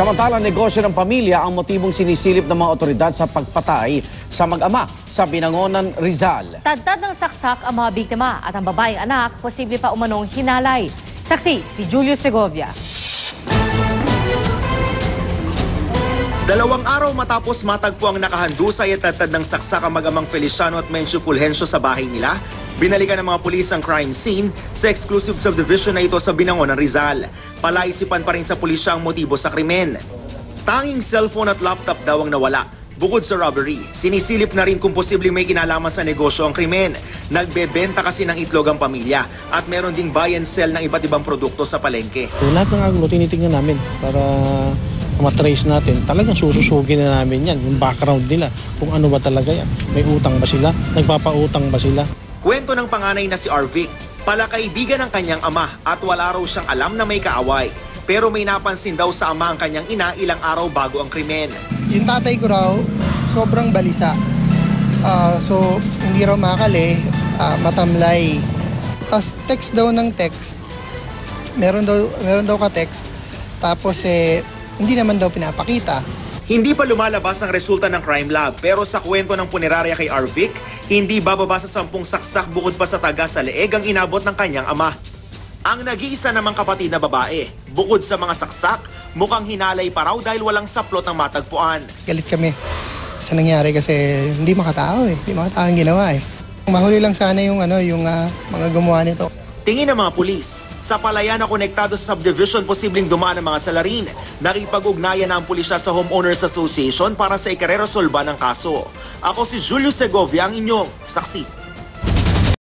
Samantala, negosyo ng pamilya ang motibong sinisilip ng mga otoridad sa pagpatay sa mag-ama sa Binangonan, Rizal. Tadtad ng saksak ang mga biktima at ang babaeng anak posible pa umanong hinalay. Saksi si Julius Segovia. Dalawang araw matapos matagpo ang nakahandusay at tatad ng saksak ang mag-amang Feliciano at Mencio Fulgencio sa bahay nila, binalikan ng mga pulis ang crime scene sa exclusive subdivision na ito sa Binangonan, Rizal. Palaisipan pa rin sa pulisya ang motibo sa krimen. Tanging cellphone at laptop daw ang nawala. Bukod sa robbery, sinisilip na rin kung posibleng may kinalaman sa negosyo ang krimen. Nagbebenta kasi ng itlog ang pamilya at meron ding buy and sell ng iba't ibang produkto sa palengke. So, lahat ng angulo tinitingnan namin para matrace natin. Talagang sususugin na namin yan, yung background nila. Kung ano ba talaga yan. May utang ba sila? Nagpapautang ba sila? Kwento ng panganay na si Arvic, palakaibigan ng kanyang ama at wala raw siyang alam na may kaaway. Pero may napansin daw sa ama ang kanyang ina ilang araw bago ang krimen. Yung tatay ko raw, sobrang balisa. Ah, so, hindi raw makakali, ah, matamlay. Tapos text daw ng text. Meron daw, meron daw ka-text. Tapos eh, hindi naman daw pinapakita. Hindi pa lumalabas ang resulta ng crime lab pero sa kwento ng punerarya kay Arvic, hindi bababa sa sampung saksak bukod pa sa taga sa leeg ang inabot ng kanyang ama. Ang nag-iisa namang kapatid na babae, bukod sa mga saksak, mukhang hinalay pa raw dahil walang saplot ang matagpuan. Galit kami sa nangyari kasi hindi makatao eh. Hindi makatao ang ginawa eh. Mahuli lang sana yung, ano, yung ah, mga gumawa nito. Tingin ng mga pulis, sa palayan na konektado sa subdivision posibleng dumaan ang mga salarin. Nakipag-ugnayan na ang pulisya sa Homeowners Association para sa ikareresolba ng kaso. Ako si Julio Segovia, ang inyong saksi.